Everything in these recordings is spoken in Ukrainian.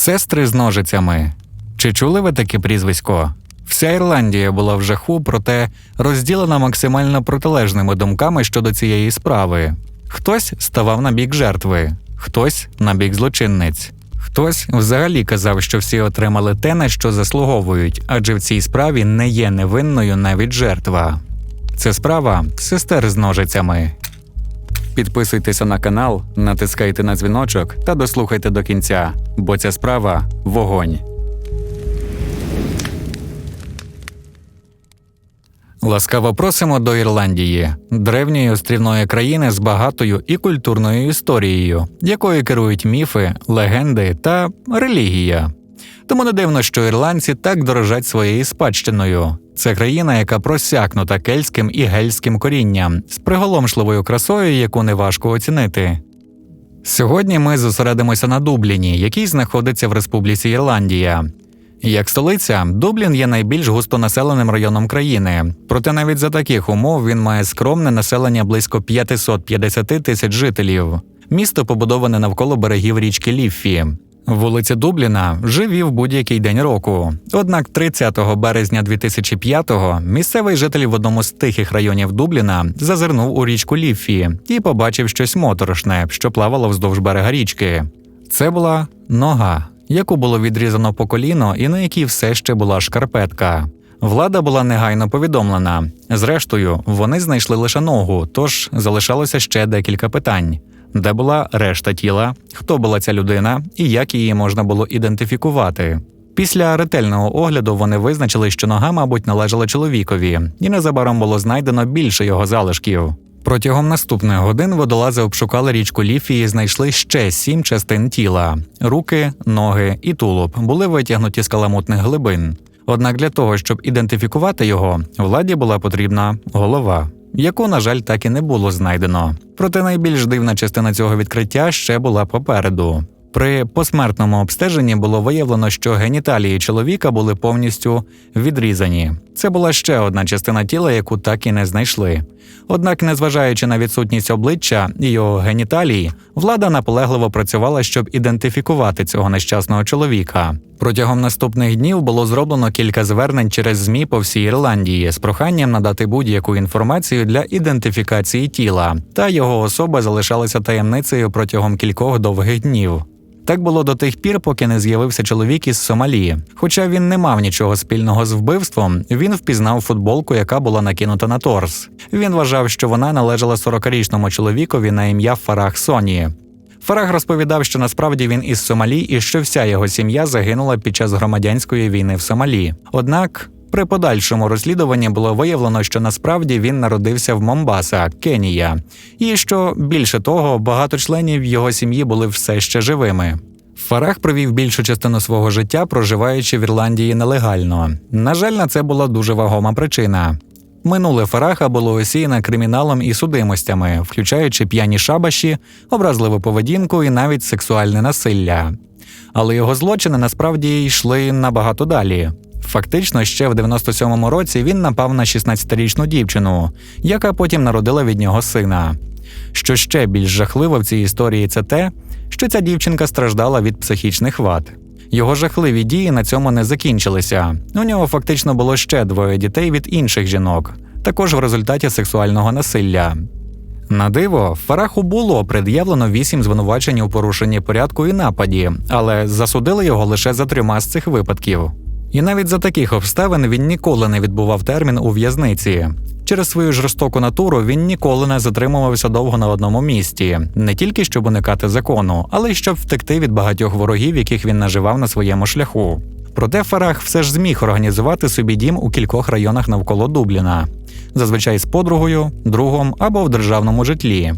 Сестри з ножицями. Чи чули ви таке прізвисько? Вся Ірландія була в жаху, проте розділена максимально протилежними думками щодо цієї справи. Хтось ставав на бік жертви, хтось на бік злочинниць. Хтось взагалі казав, що всі отримали те, на що заслуговують, адже в цій справі не є невинною навіть жертва. Це справа сестер з ножицями. Підписуйтеся на канал, натискайте на дзвіночок та дослухайте до кінця, бо ця справа вогонь. Ласкаво просимо до Ірландії, древньої острівної країни з багатою і культурною історією, якою керують міфи, легенди та релігія. Тому не дивно, що ірландці так дорожать своєю спадщиною. Це країна, яка просякнута кельтським і гельським корінням з приголомшливою красою, яку неважко оцінити. Сьогодні ми зосередимося на Дубліні, який знаходиться в Республіці Ірландія. Як столиця, Дублін є найбільш густонаселеним районом країни. Проте навіть за таких умов він має скромне населення близько 550 тисяч жителів. Місто побудоване навколо берегів річки Ліффі. Вулиці Дубліна живі в будь-який день року. Однак 30 березня 2005-го місцевий житель в одному з тихих районів Дубліна зазирнув у річку Ліффі і побачив щось моторошне, що плавало вздовж берега річки. Це була нога, яку було відрізано по коліно і на якій все ще була шкарпетка. Влада була негайно повідомлена. Зрештою, вони знайшли лише ногу, тож залишалося ще декілька питань: де була решта тіла, хто була ця людина і як її можна було ідентифікувати. Після ретельного огляду вони визначили, що нога, мабуть, належала чоловікові, і незабаром було знайдено більше його залишків. Протягом наступних годин водолази обшукали річку Ліфі і знайшли ще сім частин тіла: руки, ноги і тулуб були витягнуті з каламутних глибин. Однак для того, щоб ідентифікувати його, владі була потрібна голова, яку, на жаль, так і не було знайдено. Проте найбільш дивна частина цього відкриття ще була попереду. При посмертному обстеженні було виявлено, що геніталії чоловіка були повністю відрізані. Це була ще одна частина тіла, яку так і не знайшли. Однак, незважаючи на відсутність обличчя і його геніталій, влада наполегливо працювала, щоб ідентифікувати цього нещасного чоловіка. Протягом наступних днів було зроблено кілька звернень через ЗМІ по всій Ірландії з проханням надати будь-яку інформацію для ідентифікації тіла, та його особа залишалася таємницею протягом кількох довгих днів. Так було до тих пір, поки не з'явився чоловік із Сомалі. Хоча він не мав нічого спільного з вбивством, він впізнав футболку, яка була накинута на торс. Він вважав, що вона належала 40-річному чоловікові на ім'я Фарах Соні. Фарах розповідав, що насправді він із Сомалі і що вся його сім'я загинула під час громадянської війни в Сомалі. Однак. При подальшому розслідуванні було виявлено, що насправді він народився в Момбаса, Кенія, і що більше того, багато членів його сім'ї були все ще живими. Фарах провів більшу частину свого життя, проживаючи в Ірландії нелегально. На жаль, на це була дуже вагома причина. Минуле Фараха було осіяне криміналом і судимостями, включаючи п'яні шабаші, образливу поведінку і навіть сексуальне насилля. Але його злочини насправді йшли набагато далі. Фактично, ще в 97-му році він напав на 16-річну дівчину, яка потім народила від нього сина. Що ще більш жахливо в цій історії, це те, що ця дівчинка страждала від психічних вад. Його жахливі дії на цьому не закінчилися. У нього фактично було ще двоє дітей від інших жінок, також в результаті сексуального насилля. На диво, Фараху було пред'явлено вісім звинувачень у порушенні порядку і нападі, але засудили його лише за трьома з цих випадків. І навіть за таких обставин він ніколи не відбував термін у в'язниці. Через свою жорстоку натуру він ніколи не затримувався довго на одному місці, не тільки щоб уникати закону, але й щоб втекти від багатьох ворогів, яких він наживав на своєму шляху. Проте Фарах все ж зміг організувати собі дім у кількох районах навколо Дубліна, зазвичай з подругою, другом або в державному житлі.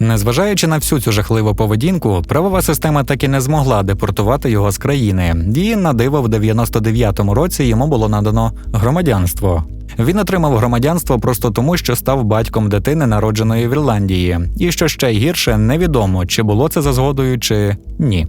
Незважаючи на всю цю жахливу поведінку, правова система так і не змогла депортувати його з країни. І на диво в 99-му році йому було надано громадянство. Він отримав громадянство просто тому, що став батьком дитини, народженої в Ірландії, і що ще гірше, невідомо, чи було це за згодою, чи ні.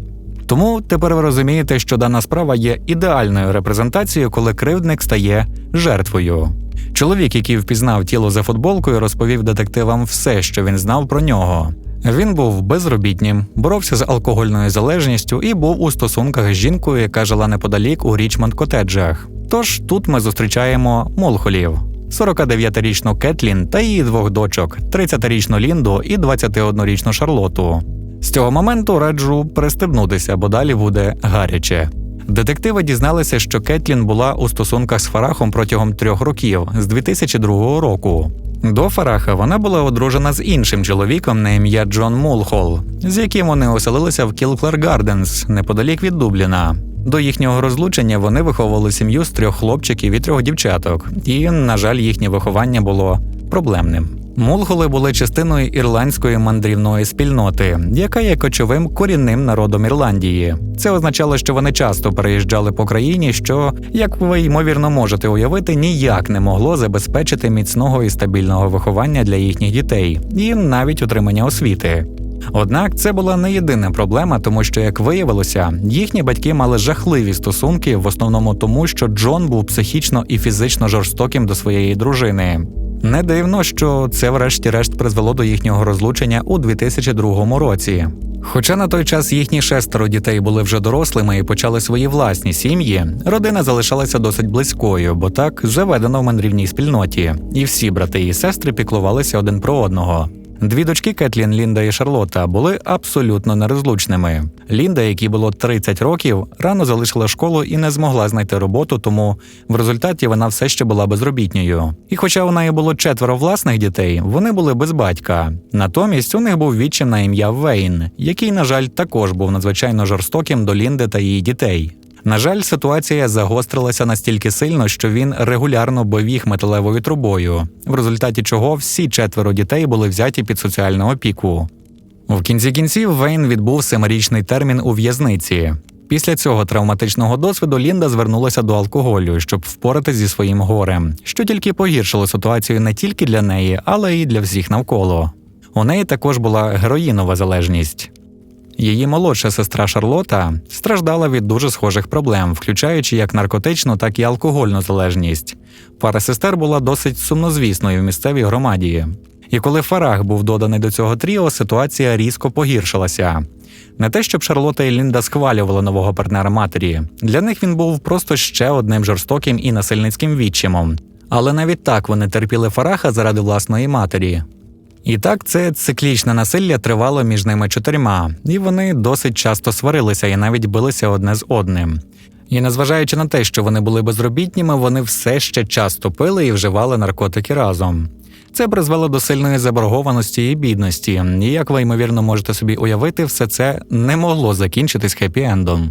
Тому тепер ви розумієте, що дана справа є ідеальною репрезентацією, коли кривдник стає жертвою. Чоловік, який впізнав тіло за футболкою, розповів детективам все, що він знав про нього. Він був безробітнім, боровся з алкогольною залежністю і був у стосунках з жінкою, яка жила неподалік у Річмонд котеджах. Тож тут ми зустрічаємо Молхолів. 49-річну Кетлін та її двох дочок, 30-річну Лінду і 21-річну Шарлоту. З цього моменту раджу пристебнутися, бо далі буде гаряче. Детективи дізналися, що Кетлін була у стосунках з Фарахом протягом трьох років з 2002 року. До Фараха вона була одружена з іншим чоловіком на ім'я Джон Мулхол, з яким вони оселилися в Кілклер Гарденс неподалік від Дубліна. До їхнього розлучення вони виховували сім'ю з трьох хлопчиків і трьох дівчаток, і, на жаль, їхнє виховання було проблемним. Мулголи були частиною ірландської мандрівної спільноти, яка є кочовим корінним народом Ірландії. Це означало, що вони часто переїжджали по країні, що, як ви ймовірно можете уявити, ніяк не могло забезпечити міцного і стабільного виховання для їхніх дітей, і навіть отримання освіти. Однак це була не єдина проблема, тому що, як виявилося, їхні батьки мали жахливі стосунки, в основному тому, що Джон був психічно і фізично жорстоким до своєї дружини. Не дивно, що це, врешті-решт, призвело до їхнього розлучення у 2002 році. Хоча на той час їхні шестеро дітей були вже дорослими і почали свої власні сім'ї, родина залишалася досить близькою, бо так заведено в мандрівній спільноті, і всі брати і сестри піклувалися один про одного. Дві дочки Кетлін, Лінда і Шарлотта були абсолютно нерозлучними. Лінда, якій було 30 років, рано залишила школу і не змогла знайти роботу, тому в результаті вона все ще була безробітньою. І хоча у неї було четверо власних дітей, вони були без батька. Натомість у них був відчим на ім'я Вейн, який, на жаль, також був надзвичайно жорстоким до Лінди та її дітей. На жаль, ситуація загострилася настільки сильно, що він регулярно бовіг металевою трубою, в результаті чого всі четверо дітей були взяті під соціальну опіку. В кінці кінців Вейн відбув семирічний термін у в'язниці. Після цього травматичного досвіду Лінда звернулася до алкоголю, щоб впоратися зі своїм горем, що тільки погіршило ситуацію не тільки для неї, але й для всіх навколо. У неї також була героїнова залежність. Її молодша сестра Шарлота страждала від дуже схожих проблем, включаючи як наркотичну, так і алкогольну залежність. Пара сестер була досить сумнозвісною в місцевій громаді. І коли Фарах був доданий до цього тріо, ситуація різко погіршилася. Не те, щоб Шарлота і Лінда схвалювали нового партнера матері. Для них він був просто ще одним жорстоким і насильницьким відчимом. Але навіть так вони терпіли Фараха заради власної матері. І так це циклічне насилля тривало між ними чотирма, і вони досить часто сварилися і навіть билися одне з одним. І незважаючи на те, що вони були безробітніми, вони все ще часто пили і вживали наркотики разом. Це призвело до сильної заборгованості і бідності, і як ви ймовірно можете собі уявити, все це не могло закінчитись хеппі-ендом.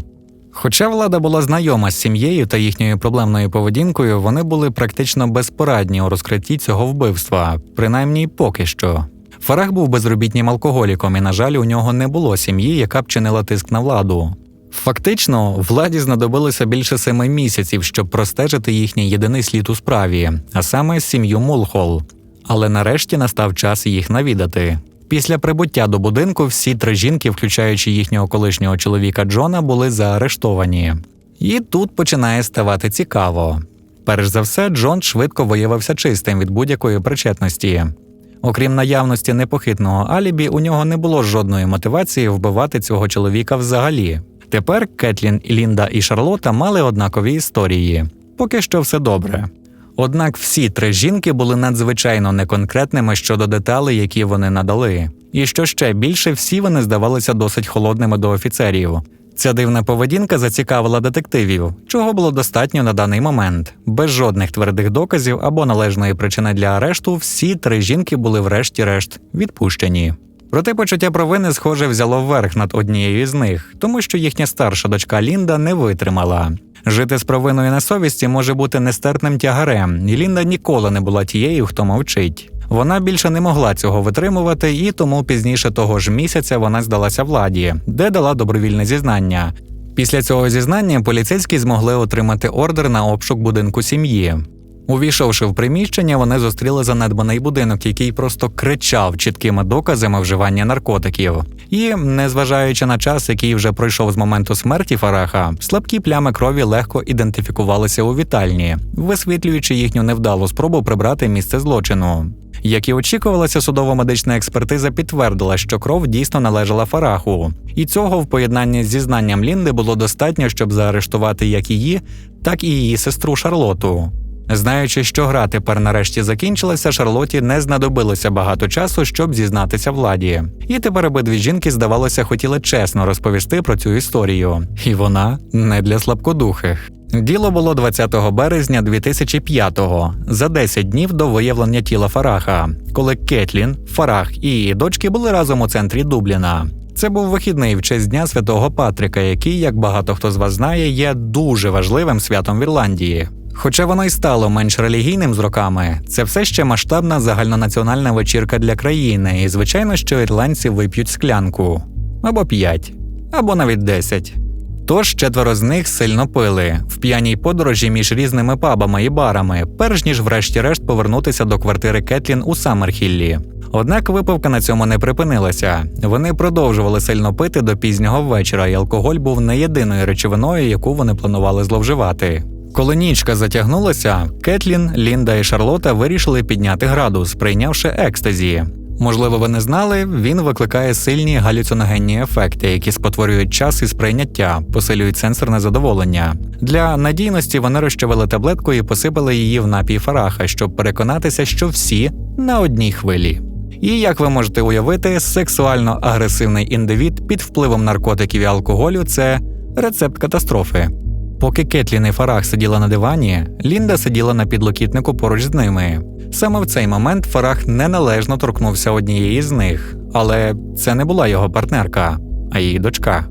Хоча влада була знайома з сім'єю та їхньою проблемною поведінкою, вони були практично безпорадні у розкритті цього вбивства, принаймні поки що. Фарах був безробітнім алкоголіком, і, на жаль, у нього не було сім'ї, яка б чинила тиск на владу. Фактично, владі знадобилося більше семи місяців, щоб простежити їхній єдиний слід у справі, а саме сім'ю Мулхол. Але нарешті настав час їх навідати. Після прибуття до будинку всі три жінки, включаючи їхнього колишнього чоловіка Джона, були заарештовані. І тут починає ставати цікаво. Перш за все, Джон швидко виявився чистим від будь-якої причетності. Окрім наявності непохитного алібі, у нього не було жодної мотивації вбивати цього чоловіка взагалі. Тепер Кетлін, Лінда і Шарлота мали однакові історії. Поки що все добре. Однак всі три жінки були надзвичайно неконкретними щодо деталей, які вони надали. І що ще більше, всі вони здавалися досить холодними до офіцерів. Ця дивна поведінка зацікавила детективів, чого було достатньо на даний момент. Без жодних твердих доказів або належної причини для арешту, всі три жінки були врешті-решт відпущені. Проте почуття провини, схоже, взяло верх над однією з них, тому що їхня старша дочка Лінда не витримала. Жити з провиною на совісті може бути нестерпним тягарем, і Лінда ніколи не була тією, хто мовчить. Вона більше не могла цього витримувати, і тому пізніше того ж місяця вона здалася владі, де дала добровільне зізнання. Після цього зізнання поліцейські змогли отримати ордер на обшук будинку сім'ї. Увійшовши в приміщення, вони зустріли занедбаний будинок, який просто кричав чіткими доказами вживання наркотиків. І, незважаючи на час, який вже пройшов з моменту смерті Фараха, слабкі плями крові легко ідентифікувалися у вітальні, висвітлюючи їхню невдалу спробу прибрати місце злочину. Як і очікувалося, судово-медична експертиза підтвердила, що кров дійсно належала Фараху, і цього в поєднанні з зізнанням Лінди було достатньо, щоб заарештувати як її, так і її сестру Шарлоту. Знаючи, що гра тепер нарешті закінчилася, Шарлоті не знадобилося багато часу, щоб зізнатися владі. І тепер обидві жінки, здавалося, хотіли чесно розповісти про цю історію. І вона не для слабкодухих. Діло було 20 березня 2005-го, за 10 днів до виявлення тіла Фараха, коли Кетлін, Фарах і її дочки були разом у центрі Дубліна. Це був вихідний в честь Дня Святого Патрика, який, як багато хто з вас знає, є дуже важливим святом в Ірландії. Хоча воно й стало менш релігійним з роками, це все ще масштабна загальнонаціональна вечірка для країни, і звичайно, що ірландці вип'ють склянку або п'ять, або навіть десять. Тож четверо з них сильно пили в п'яній подорожі між різними пабами і барами, перш ніж врешті-решт повернутися до квартири Кетлін у Саммерхіллі. Однак випивка на цьому не припинилася. Вони продовжували сильно пити до пізнього вечора, і алкоголь був не єдиною речовиною, яку вони планували зловживати. Коли нічка затягнулася, Кетлін, Лінда і Шарлота вирішили підняти градус, прийнявши екстазі. Можливо, ви не знали, він викликає сильні галюциногенні ефекти, які спотворюють час і сприйняття, посилюють сенсорне задоволення. Для надійності вони розчавили таблетку і посипали її в напій фараха, щоб переконатися, що всі на одній хвилі. І як ви можете уявити, сексуально агресивний індивід під впливом наркотиків і алкоголю це рецепт катастрофи. Поки Кетлін і Фарах сиділа на дивані, Лінда сиділа на підлокітнику поруч з ними. Саме в цей момент Фарах неналежно торкнувся однієї з них, але це не була його партнерка, а її дочка.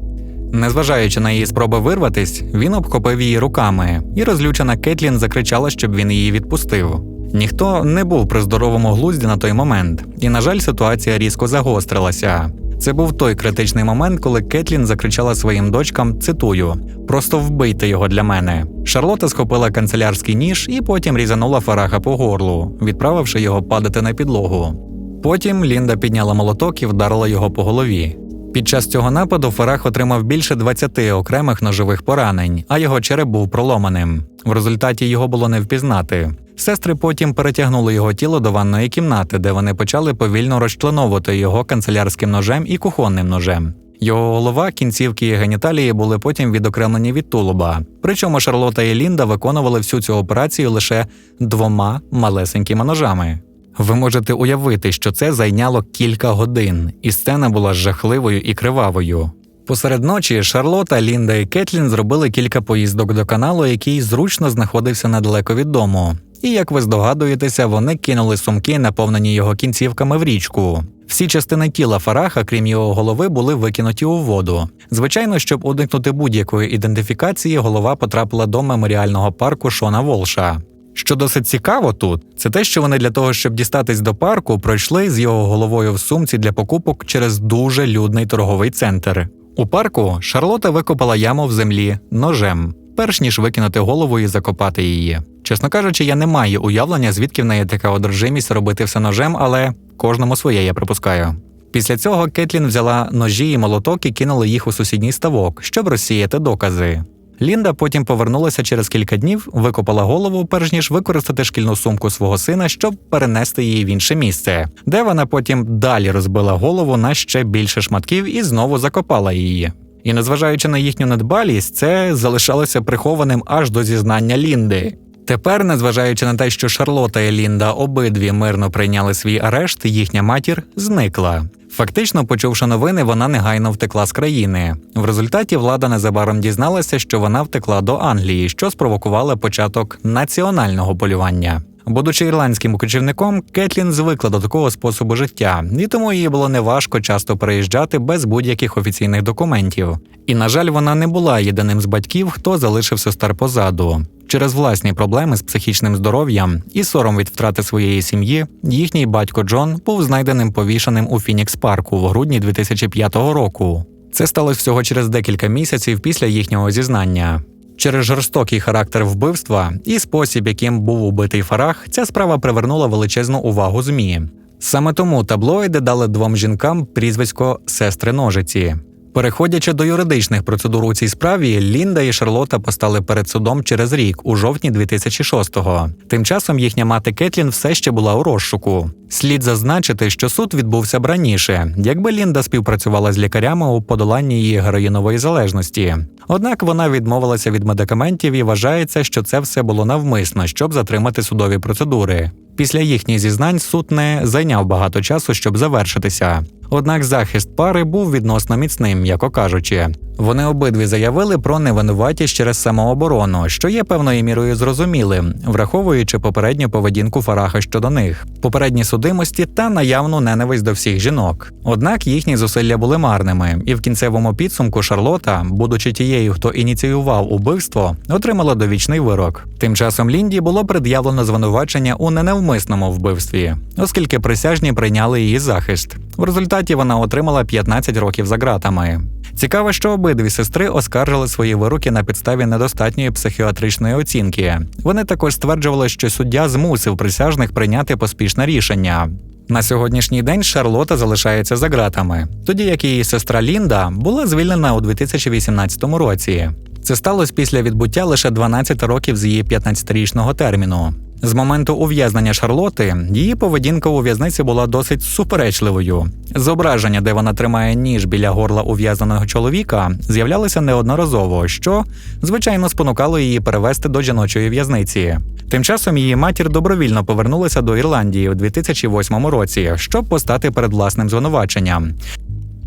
Незважаючи на її спроби вирватись, він обхопив її руками, і розлючена Кетлін закричала, щоб він її відпустив. Ніхто не був при здоровому глузді на той момент, і, на жаль, ситуація різко загострилася. Це був той критичний момент, коли Кетлін закричала своїм дочкам: цитую: просто вбийте його для мене. Шарлота схопила канцелярський ніж і потім різанула фараха по горлу, відправивши його падати на підлогу. Потім Лінда підняла молоток і вдарила його по голові. Під час цього нападу Фарах отримав більше 20 окремих ножових поранень, а його череп був проломаним. В результаті його було не впізнати. Сестри потім перетягнули його тіло до ванної кімнати, де вони почали повільно розчленовувати його канцелярським ножем і кухонним ножем. Його голова, кінцівки і геніталії були потім відокремлені від тулуба. Причому Шарлота і Лінда виконували всю цю операцію лише двома малесенькими ножами. Ви можете уявити, що це зайняло кілька годин, і сцена була жахливою і кривавою. Посеред ночі Шарлота, Лінда і Кетлін зробили кілька поїздок до каналу, який зручно знаходився недалеко від дому. І як ви здогадуєтеся, вони кинули сумки, наповнені його кінцівками в річку. Всі частини тіла Фараха, крім його голови, були викинуті у воду. Звичайно, щоб уникнути будь-якої ідентифікації, голова потрапила до меморіального парку Шона Волша. Що досить цікаво тут, це те, що вони для того, щоб дістатись до парку, пройшли з його головою в сумці для покупок через дуже людний торговий центр. У парку Шарлота викопала яму в землі ножем, перш ніж викинути голову і закопати її. Чесно кажучи, я не маю уявлення, звідки в неї така одержимість робити все ножем, але кожному своє я припускаю. Після цього Кетлін взяла ножі і молоток і кинула їх у сусідній ставок, щоб розсіяти докази. Лінда потім повернулася через кілька днів, викопала голову, перш ніж використати шкільну сумку свого сина, щоб перенести її в інше місце, де вона потім далі розбила голову на ще більше шматків і знову закопала її. І незважаючи на їхню недбалість, це залишалося прихованим аж до зізнання Лінди. Тепер, незважаючи на те, що Шарлота і Лінда обидві мирно прийняли свій арешт, їхня матір зникла. Фактично, почувши новини, вона негайно втекла з країни. В результаті влада незабаром дізналася, що вона втекла до Англії, що спровокувало початок національного полювання. Будучи ірландським кочівником, Кетлін звикла до такого способу життя, і тому їй було неважко часто переїжджати без будь-яких офіційних документів. І, на жаль, вона не була єдиним з батьків, хто залишив сестер позаду. Через власні проблеми з психічним здоров'ям і сором від втрати своєї сім'ї, їхній батько Джон був знайденим повішеним у Фінікс парку в грудні 2005 року. Це сталося всього через декілька місяців після їхнього зізнання. Через жорстокий характер вбивства і спосіб, яким був убитий Фарах, ця справа привернула величезну увагу ЗМІ. Саме тому таблоїди дали двом жінкам прізвисько сестри ножиці. Переходячи до юридичних процедур у цій справі, Лінда і Шарлота постали перед судом через рік у жовтні 2006-го. Тим часом їхня мати Кетлін все ще була у розшуку. Слід зазначити, що суд відбувся б раніше, якби Лінда співпрацювала з лікарями у подоланні її героїнової залежності. Однак вона відмовилася від медикаментів і вважається, що це все було навмисно, щоб затримати судові процедури. Після їхніх зізнань суд не зайняв багато часу, щоб завершитися. Однак захист пари був відносно міцним, яко кажучи. Вони обидві заявили про невинуватість через самооборону, що є певною мірою зрозумілим, враховуючи попередню поведінку Фараха щодо них, попередні судимості та наявну ненависть до всіх жінок. Однак їхні зусилля були марними, і в кінцевому підсумку Шарлота, будучи тією, хто ініціював убивство, отримала довічний вирок. Тим часом Лінді було пред'явлено звинувачення у ненавмисному вбивстві, оскільки присяжні прийняли її захист. В результаті вона отримала 15 років за ґратами. Цікаво, що обидві сестри оскаржили свої вироки на підставі недостатньої психіатричної оцінки. Вони також стверджували, що суддя змусив присяжних прийняти поспішне рішення. На сьогоднішній день Шарлота залишається за ґратами, тоді як її сестра Лінда була звільнена у 2018 році. Це сталося після відбуття лише 12 років з її 15-річного терміну. З моменту ув'язнення Шарлоти її поведінка у в'язниці була досить суперечливою. Зображення, де вона тримає ніж біля горла ув'язненого чоловіка, з'являлися неодноразово, що звичайно спонукало її перевести до жіночої в'язниці. Тим часом її матір добровільно повернулася до Ірландії у 2008 році, щоб постати перед власним звинуваченням.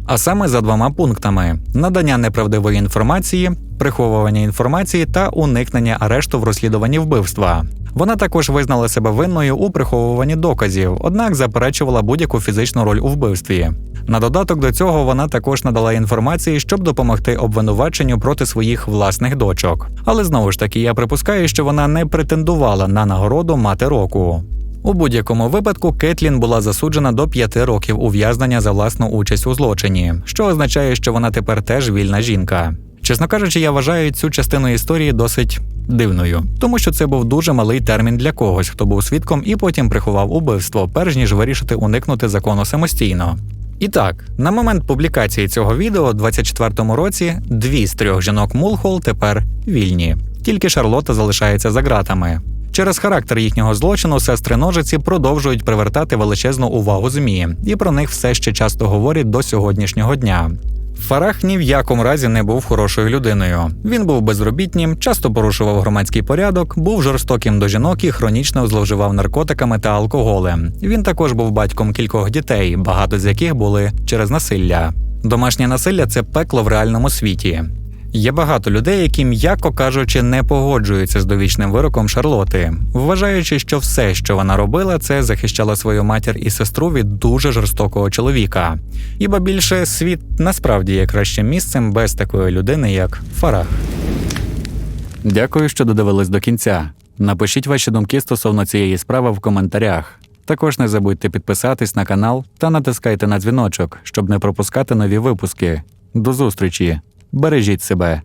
А саме за двома пунктами: надання неправдивої інформації, приховування інформації та уникнення арешту в розслідуванні вбивства. Вона також визнала себе винною у приховуванні доказів, однак заперечувала будь-яку фізичну роль у вбивстві. На додаток до цього вона також надала інформації, щоб допомогти обвинуваченню проти своїх власних дочок. Але знову ж таки, я припускаю, що вона не претендувала на нагороду мати року. У будь-якому випадку Кетлін була засуджена до п'яти років ув'язнення за власну участь у злочині, що означає, що вона тепер теж вільна жінка. Чесно кажучи, я вважаю цю частину історії досить дивною, тому що це був дуже малий термін для когось, хто був свідком і потім приховав убивство, перш ніж вирішити уникнути закону самостійно. І так, на момент публікації цього відео, у 24-му році, дві з трьох жінок Мулхол тепер вільні. Тільки Шарлота залишається за ґратами. Через характер їхнього злочину сестри ножиці продовжують привертати величезну увагу ЗМІ, і про них все ще часто говорять до сьогоднішнього дня. Фарах ні в якому разі не був хорошою людиною. Він був безробітнім, часто порушував громадський порядок, був жорстоким до жінок і хронічно зловживав наркотиками та алкоголем. Він також був батьком кількох дітей, багато з яких були через насилля. Домашнє насилля це пекло в реальному світі. Є багато людей, які, м'яко кажучи, не погоджуються з довічним вироком Шарлоти, вважаючи, що все, що вона робила, це захищала свою матір і сестру від дуже жорстокого чоловіка. Іба більше світ насправді є кращим місцем без такої людини, як Фарах. Дякую, що додивились до кінця. Напишіть ваші думки стосовно цієї справи в коментарях. Також не забудьте підписатись на канал та натискайте на дзвіночок, щоб не пропускати нові випуски. До зустрічі! Бережіть себе!